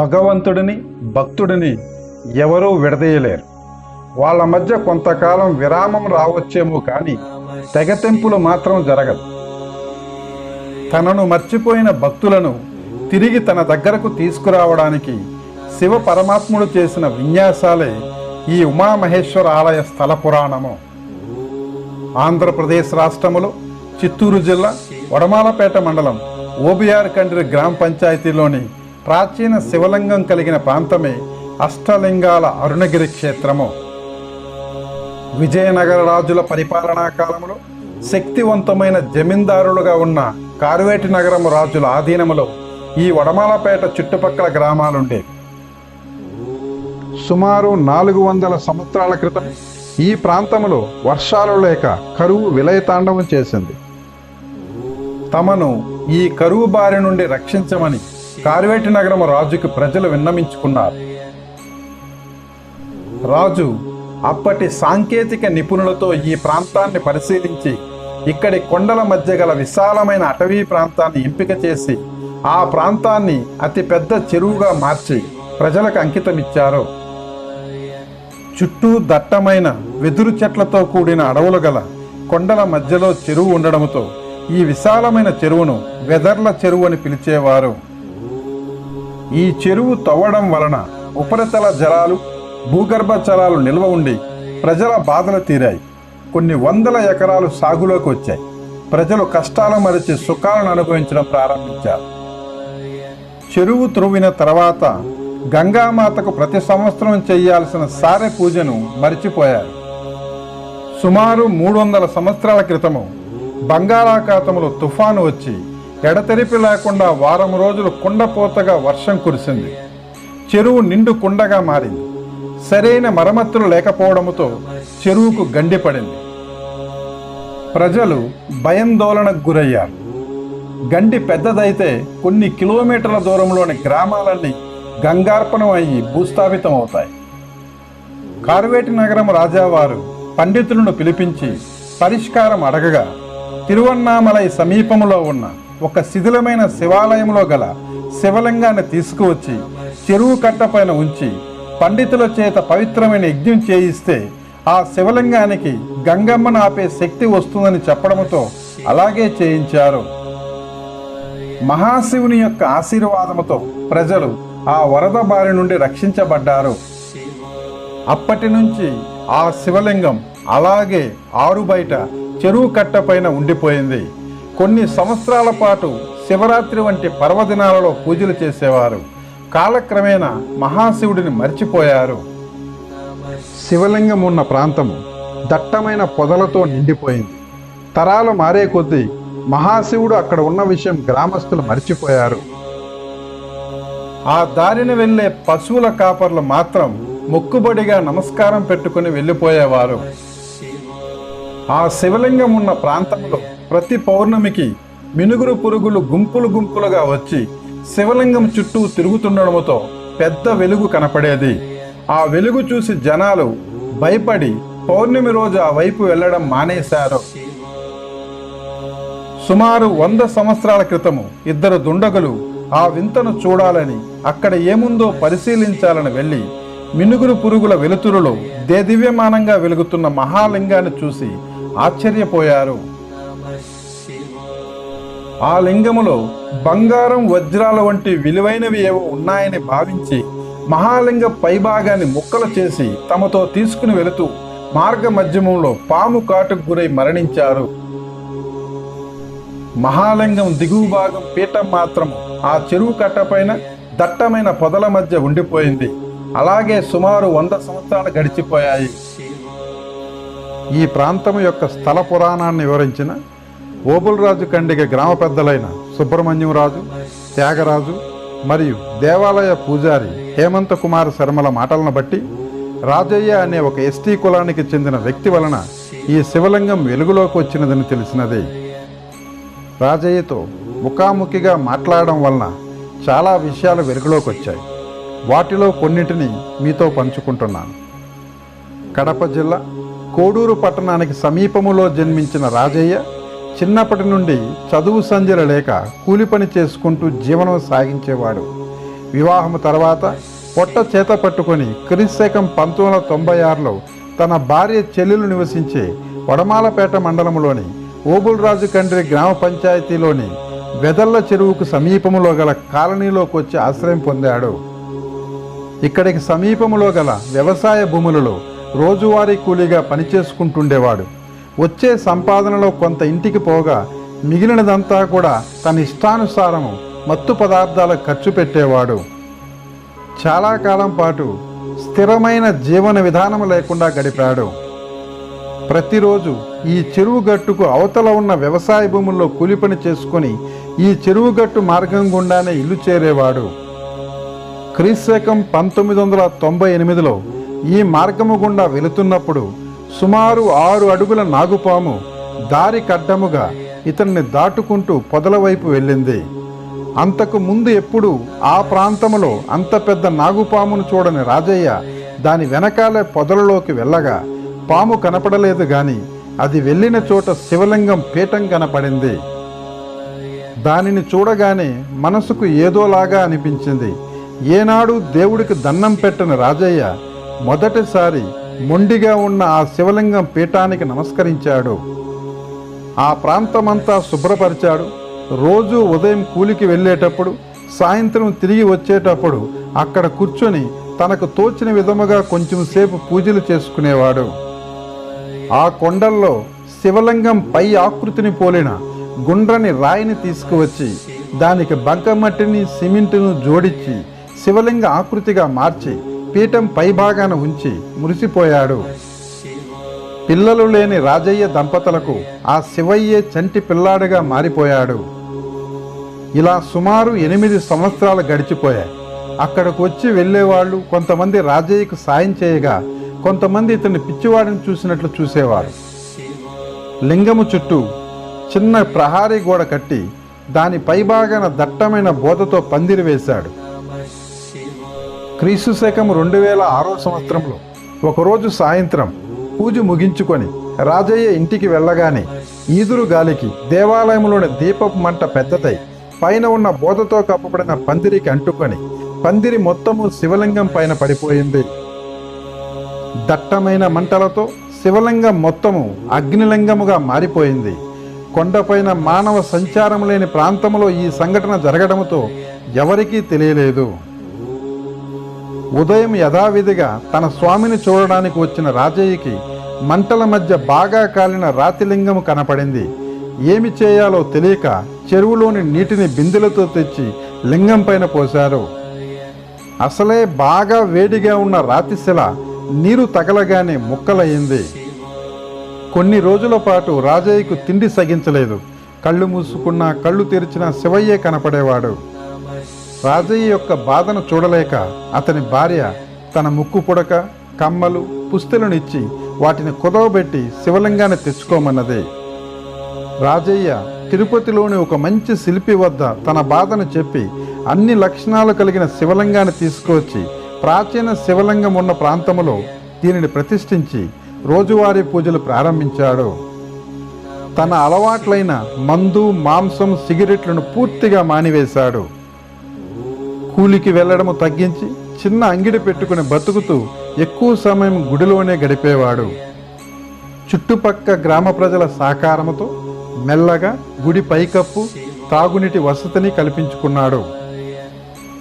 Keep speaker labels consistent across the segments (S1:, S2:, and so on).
S1: భగవంతుడిని భక్తుడిని ఎవరూ విడదీయలేరు. వాళ్ళ మధ్య కొంతకాలం విరామం రావచ్చేమో కానీ తెగతెంపులు మాత్రం జరగదు. తనను మర్చిపోయిన భక్తులను తిరిగి తన దగ్గరకు తీసుకురావడానికి శివ పరమాత్ముడు చేసిన విన్యాసాలే ఈ ఉమామహేశ్వర ఆలయ స్థల పురాణము. ఆంధ్రప్రదేశ్ రాష్ట్రములో చిత్తూరు జిల్లా వడమాలపేట మండలం ఓబిఆర్ కండ్రి గ్రామ పంచాయతీలోని ప్రాచీన శివలింగం కలిగిన ప్రాంతమే అష్టలింగాల అరుణగిరి క్షేత్రము. విజయనగర రాజుల పరిపాలనా కాలంలో శక్తివంతమైన జమీందారులుగా ఉన్న కార్వేటి నగరం రాజుల ఆధీనములో ఈ వడమాలపేట చుట్టుపక్కల గ్రామాలుండేవి. సుమారు నాలుగు వందల సంవత్సరాల క్రితం ఈ ప్రాంతంలో వర్షాలు లేక కరువు విలయతాండవం చేసింది. తమను ఈ కరువు బారి నుండి రక్షించమని కార్వేటి నగరం రాజుకి ప్రజలు విన్నమించుకున్నారు రాజు అప్పటి సాంకేతిక నిపుణులతో ఈ ప్రాంతాన్ని పరిశీలించి ఇక్కడి కొండల మధ్య గల విశాలమైన అటవీ ప్రాంతాన్ని ఎంపిక చేసి ఆ ప్రాంతాన్ని అతి పెద్ద చెరువుగా మార్చి ప్రజలకు అంకితమిచ్చారు. చుట్టూ దట్టమైన వెదురు చెట్లతో కూడిన అడవులు గల కొండల మధ్యలో చెరువు ఉండడంతో ఈ విశాలమైన చెరువును వెదర్ల చెరువు అని పిలిచేవారు. ఈ చెరువు తవ్వడం వలన ఉపరితల జలాలు భూగర్భ జలాలు నిల్వ ఉండి ప్రజల బాధలు తీరాయి. కొన్ని వందల ఎకరాలు సాగులోకి వచ్చాయి. ప్రజలు కష్టాలు మరిచి సుఖాలను అనుభవించడం ప్రారంభించారు. చెరువు త్రువ్విన తర్వాత గంగామాతకు ప్రతి సంవత్సరం చేయాల్సిన సారె పూజను మరిచిపోయారు. సుమారు మూడు వందల సంవత్సరాల క్రితము బంగాళాఖాతంలో తుఫాను వచ్చి ఎడతెరిపి లేకుండా వారం రోజులు కుండపోతగా వర్షం కురిసింది. చెరువు నిండు కుండగా మారింది. సరైన మరమ్మతులు లేకపోవడంతో చెరువుకు గండిపడింది ప్రజలు భయాందోళనకు గురయ్యారు. గండి పెద్దదైతే కొన్ని కిలోమీటర్ల దూరంలోని గ్రామాలన్నీ గంగార్పణం అయ్యి భూస్థాపితం అవుతాయి. కార్వేటి నగరం రాజావారు పండితులను పిలిపించి పరిష్కారం అడగగా తిరువన్నామలై సమీపంలో ఉన్న ఒక శిథిలమైన శివాలయంలో గల శివలింగాన్ని తీసుకువచ్చి చెరువు కట్టపైన ఉంచి పండితుల చేత పవిత్రమైన యజ్ఞం చేయిస్తే ఆ శివలింగానికి గంగమ్మను ఆపే శక్తి వస్తుందని చెప్పడంతో అలాగే చేయించారు. మహాశివుని యొక్క ఆశీర్వాదముతో ప్రజలు ఆ వరద బారి నుండి రక్షించబడ్డారు. అప్పటి నుంచి ఆ శివలింగం అలాగే ఆరు బయట చెరువు కట్టపైన ఉండిపోయింది. కొన్ని సంవత్సరాల పాటు శివరాత్రి వంటి పర్వదినాలలో పూజలు చేసేవారు. కాలక్రమేణా మహాశివుడిని మర్చిపోయారు. శివలింగం ఉన్న ప్రాంతము దట్టమైన పొదలతో నిండిపోయింది. తరాలు మారే కొద్దీ మహాశివుడు అక్కడ ఉన్న విషయం గ్రామస్తులు మర్చిపోయారు. ఆ దారిన వెళ్ళే పశువుల కాపర్లు మాత్రం మొక్కుబడిగా నమస్కారం పెట్టుకుని వెళ్ళిపోయేవారు. ఆ శివలింగం ఉన్న ప్రాంతంలో ప్రతి పౌర్ణమికి మినుగురు పురుగులు గుంపులు గుంపులుగా వచ్చి శివలింగం చుట్టూ తిరుగుతుండడంతో పెద్ద వెలుగు కనపడేది. ఆ వెలుగు చూసి జనాలు భయపడి పౌర్ణమి రోజు ఆ వైపు వెళ్ళడం మానేశారు. సుమారు వంద సంవత్సరాల క్రితము ఇద్దరు దుండగులు ఆ వింతను చూడాలని అక్కడ ఏముందో పరిశీలించాలని వెళ్ళి మినుగురు పురుగుల వెలుతురులో దేదివ్యమానంగా వెలుగుతున్న మహాలింగాన్ని చూసి ఆశ్చర్యపోయారు. ఆ లింగములో బంగారం వజ్రాల వంటి విలువైనవి ఏవో ఉన్నాయని భావించి మహాలింగ పైభాగాన్ని ముక్కలు చేసి తమతో తీసుకుని వెళుతూ మార్గ మధ్యమంలో పాము కాటుకు గురై మరణించారు. మహాలింగం దిగువ భాగం పీఠం మాత్రం ఆ చెరువు కట్టపైన దట్టమైన పొదల మధ్య ఉండిపోయింది. అలాగే సుమారు వంద సంవత్సరాలు గడిచిపోయాయి. ఈ ప్రాంతం యొక్క స్థల పురాణాన్ని వివరించిన ఓబుల్రాజు కండిగ గ్రామ పెద్దలైన సుబ్రహ్మణ్యం రాజు త్యాగరాజు మరియు దేవాలయ పూజారి హేమంత కుమార్ శర్మల మాటలను బట్టి రాజయ్య అనే ఒక ఎస్టీ కులానికి చెందిన వ్యక్తి వలన ఈ శివలింగం వెలుగులోకి వచ్చినదని తెలిసినదే. రాజయ్యతో ముఖాముఖిగా మాట్లాడడం వలన చాలా విషయాలు వెలుగులోకి వచ్చాయి. వాటిలో కొన్నిటిని మీతో పంచుకుంటున్నాను. కడప జిల్లా కోడూరు పట్టణానికి సమీపములో జన్మించిన రాజయ్య చిన్నప్పటి నుండి చదువు సంజల లేక కూలి పని చేసుకుంటూ జీవనం సాగించేవాడు. వివాహము తర్వాత పొట్ట చేత పట్టుకొని క్రిశకం పంతొమ్మిది వందల తొంభై ఆరులో తన భార్య చెల్లెలు నివసించే వడమాలపేట మండలంలోని ఓబుల్రాజు కండ్రి గ్రామ పంచాయతీలోని వెదల్ల చెరువుకు సమీపములో గల కాలనీలోకి వచ్చి ఆశ్రయం పొందాడు. ఇక్కడికి సమీపములో గల వ్యవసాయ భూములలో రోజువారీ కూలీగా పనిచేసుకుంటుండేవాడు. వచ్చే సంపాదనలో కొంత ఇంటికి పోగా మిగిలినదంతా కూడా తన ఇష్టానుసారము మత్తు పదార్థాలకు ఖర్చు పెట్టేవాడు. చాలా కాలం పాటు స్థిరమైన జీవన విధానం లేకుండా గడిపాడు. ప్రతిరోజు ఈ చెరువు గట్టుకు అవతల ఉన్న వ్యవసాయ భూముల్లో కూలిపని చేసుకుని చేసుకొని ఈ చెరువు గట్టు మార్గం గుండానే ఇల్లు చేరేవాడు. క్రీశకం పంతొమ్మిది వందల తొంభై ఎనిమిదిలో ఈ మార్గము గుండా వెళుతున్నప్పుడు సుమారు ఆరు అడుగుల నాగుపాము దారి కడ్డముగా ఇతన్ని దాటుకుంటూ పొదల వైపు వెళ్ళింది. అంతకు ముందు ఎప్పుడు ఆ ప్రాంతములో అంత పెద్ద నాగుపామును చూడని రాజయ్య దాని వెనకాలే పొదలలోకి వెళ్ళగా పాము కనపడలేదు గాని అది వెళ్ళిన చోట శివలింగం పీఠం కనపడింది. దానిని చూడగానే మనసుకు ఏదోలాగా అనిపించింది. ఏనాడు దేవుడికి దండం పెట్టని రాజయ్య మొదటిసారి మొండిగా ఉన్న ఆ శివలింగం పీఠానికి నమస్కరించాడు. ఆ ప్రాంతమంతా శుభ్రపరిచాడు. రోజు ఉదయం కూలికి వెళ్ళేటప్పుడు సాయంత్రం తిరిగి వచ్చేటప్పుడు అక్కడ కూర్చొని తనకు తోచిన విధముగా కొంచెం సేపు పూజలు చేసుకునేవాడు. ఆ కొండల్లో శివలింగం పై ఆకృతిని పోలిన గుండ్రని రాయిని తీసుకువచ్చి దానికి బంకమట్టిని సిమెంటును జోడించి శివలింగ ఆకృతిగా మార్చి పీఠం పైభాగాన ఉంచి మురిసిపోయాడు. పిల్లలు లేని రాజయ్య దంపతులకు ఆ శివయ్యే చంటి పిల్లాడుగా మారిపోయాడు. ఇలా సుమారు ఎనిమిది సంవత్సరాలు గడిచిపోయాయి. అక్కడికి వచ్చి వెళ్ళేవాళ్ళు కొంతమంది రాజయ్యకు సాయం చేయగా కొంతమంది ఇతని పిచ్చివాడిని చూసినట్లు చూసేవారు. లింగము చుట్టూ చిన్న ప్రహారీ గోడ కట్టి దాని పైభాగాన దట్టమైన బోధతో పందిరి వేశాడు. క్రీస్తు శకం రెండు వేల ఆరో సంవత్సరంలో ఒకరోజు సాయంత్రం పూజ ముగించుకొని రాజయ్య ఇంటికి వెళ్ళగానే ఈదురు గాలికి దేవాలయంలోని దీపపు మంట పెద్దదై పైన ఉన్న బోధతో కప్పబడిన పందిరికి అంటుకొని పందిరి మొత్తము శివలింగం పైన పడిపోయింది. దట్టమైన మంటలతో శివలింగం మొత్తము అగ్నిలింగముగా మారిపోయింది. కొండపైన మానవ సంచారం లేని ప్రాంతంలో ఈ సంఘటన జరగడంతో ఎవరికీ తెలియలేదు. ఉదయం యథావిధిగా తన స్వామిని చూడడానికి వచ్చిన రాజయ్యకి మంటల మధ్య బాగా కాలిన రాతిలింగము కనపడింది. ఏమి చేయాలో తెలియక చెరువులోని నీటిని బిందెలతో తెచ్చి లింగం పైన పోశారు. అసలే బాగా వేడిగా ఉన్న రాతిశిల నీరు తగలగానే ముక్కలయ్యింది. కొన్ని రోజుల పాటు రాజయ్యకు తిండి సగించలేదు. కళ్ళు మూసుకున్న కళ్ళు తెరిచిన శివయ్యే కనపడేవాడు. రాజయ్య యొక్క బాధను చూడలేక అతని భార్య తన ముక్కు పుడక కమ్మలు పుస్తెలనిచ్చి వాటిని కుదవబెట్టి శివలింగాన్ని తెచ్చుకోమన్నది. రాజయ్య తిరుపతిలోని ఒక మంచి శిల్పి వద్ద తన బాధను చెప్పి అన్ని లక్షణాలు కలిగిన శివలింగాన్ని తీసుకువచ్చి ప్రాచీన శివలింగం ఉన్న ప్రాంతములో దీనిని ప్రతిష్ఠించి రోజువారీ పూజలు ప్రారంభించాడు. తన అలవాట్లైన మందు మాంసం సిగరెట్లను పూర్తిగా మానివేశాడు. కూలికి వెళ్ళడము తగ్గించి చిన్న అంగిడి పెట్టుకుని బతుకుతూ ఎక్కువ సమయం గుడిలోనే గడిపేవాడు. చుట్టుపక్క గ్రామ ప్రజల సహకారంతో మెల్లగా గుడి పైకప్పు తాగునీటి వసతిని కల్పించుకున్నాడు.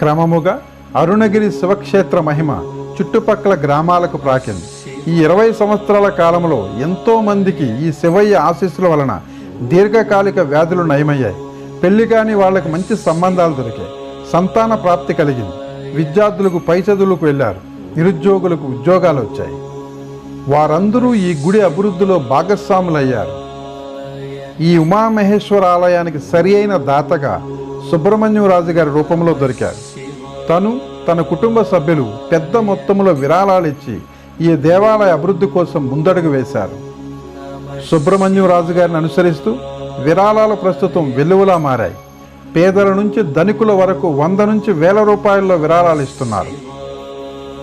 S1: క్రమముగా అరుణగిరి శివక్షేత్ర మహిమ చుట్టుపక్కల గ్రామాలకు ప్రాకింది. ఈ ఇరవై సంవత్సరాల కాలంలో ఎంతో మందికి ఈ శివయ్య ఆశీస్సుల వలన దీర్ఘకాలిక వ్యాధులు నయమయ్యాయి. పెళ్ళి కాని వాళ్ళకి మంచి సంబంధాలు దొరికాయి. సంతాన ప్రాప్తి కలిగింది. విద్యార్థులకు పై చదువులకు వెళ్ళారు. నిరుద్యోగులకు ఉద్యోగాలు వచ్చాయి. వారందరూ ఈ గుడి అభివృద్ధిలో భాగస్వాములయ్యారు. ఈ ఉమామహేశ్వర ఆలయానికి సరి అయిన దాతగా సుబ్రహ్మణ్యం రాజు గారి రూపంలో దొరికారు. తను తన కుటుంబ సభ్యులు పెద్ద మొత్తంలో విరాళాలు ఇచ్చి ఈ దేవాలయ అభివృద్ధి కోసం ముందడుగు వేశారు. సుబ్రహ్మణ్యం రాజు గారిని అనుసరిస్తూ విరాళాలు ప్రస్తుతం వెలువలా మారాయి. పేదల నుంచి ధనికుల వరకు వంద నుంచి వేల రూపాయల్లో విరాళాలు ఇస్తున్నారు.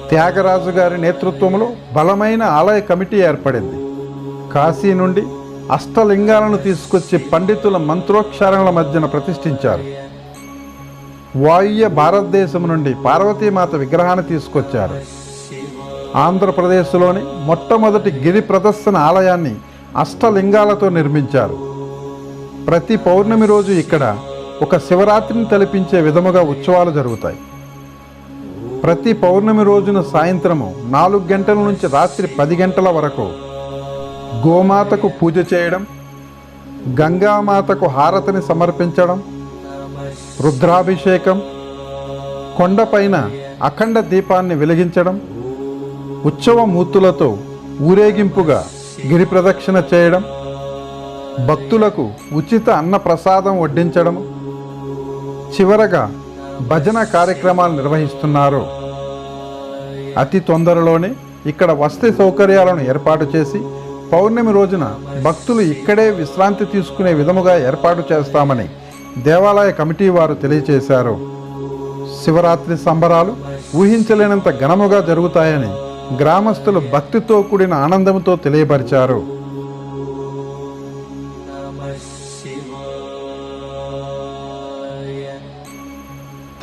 S1: త్యాగరాజు గారి నేతృత్వంలో బలమైన ఆలయ కమిటీ ఏర్పడింది. కాశీ నుండి అష్టలింగాలను తీసుకొచ్చి పండితుల మంత్రోక్షారణల మధ్యన ప్రతిష్ఠించారు. వాయువ్య భారతదేశం నుండి పార్వతీమాత విగ్రహాన్ని తీసుకొచ్చారు. ఆంధ్రప్రదేశ్లోని మొట్టమొదటి గిరి ప్రదర్శన ఆలయాన్ని అష్టలింగాలతో నిర్మించారు. ప్రతి పౌర్ణమి రోజు ఇక్కడ ఒక శివరాత్రిని తలపించే విధముగా ఉత్సవాలు జరుగుతాయి. ప్రతి పౌర్ణమి రోజున సాయంత్రము నాలుగు గంటల నుంచి రాత్రి పది గంటల వరకు గోమాతకు పూజ చేయడం గంగామాతకు హారతిని సమర్పించడం రుద్రాభిషేకం కొండపైన అఖండ దీపాన్ని వెలిగించడం ఉత్సవ మూర్తులతో ఊరేగింపుగా గిరి ప్రదక్షిణ చేయడం భక్తులకు ఉచిత అన్న ప్రసాదం వడ్డించడం చివరగా భజన కార్యక్రమాలు నిర్వహిస్తున్నారు. అతి తొందరలోనే ఇక్కడ వసతి సౌకర్యాలను ఏర్పాటు చేసి పౌర్ణమి రోజున భక్తులు ఇక్కడే విశ్రాంతి తీసుకునే విధముగా ఏర్పాటు చేస్తామని దేవాలయ కమిటీ వారు తెలియజేశారు శివరాత్రి సంబరాలు ఊహించలేనంత ఘనముగా జరుగుతాయని గ్రామస్తులు భక్తితో కూడిన ఆనందంతో తెలియపరిచారు.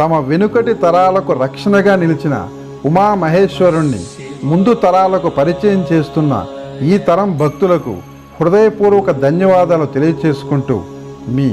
S1: తమ వెనుకటి తరాలకు రక్షణగా నిలిచిన ఉమామహేశ్వరుణ్ణి ముందు తరాలకు పరిచయం చేస్తున్న ఈ తరం భక్తులకు హృదయపూర్వక ధన్యవాదాలు తెలియచేసుకుంటూ మీ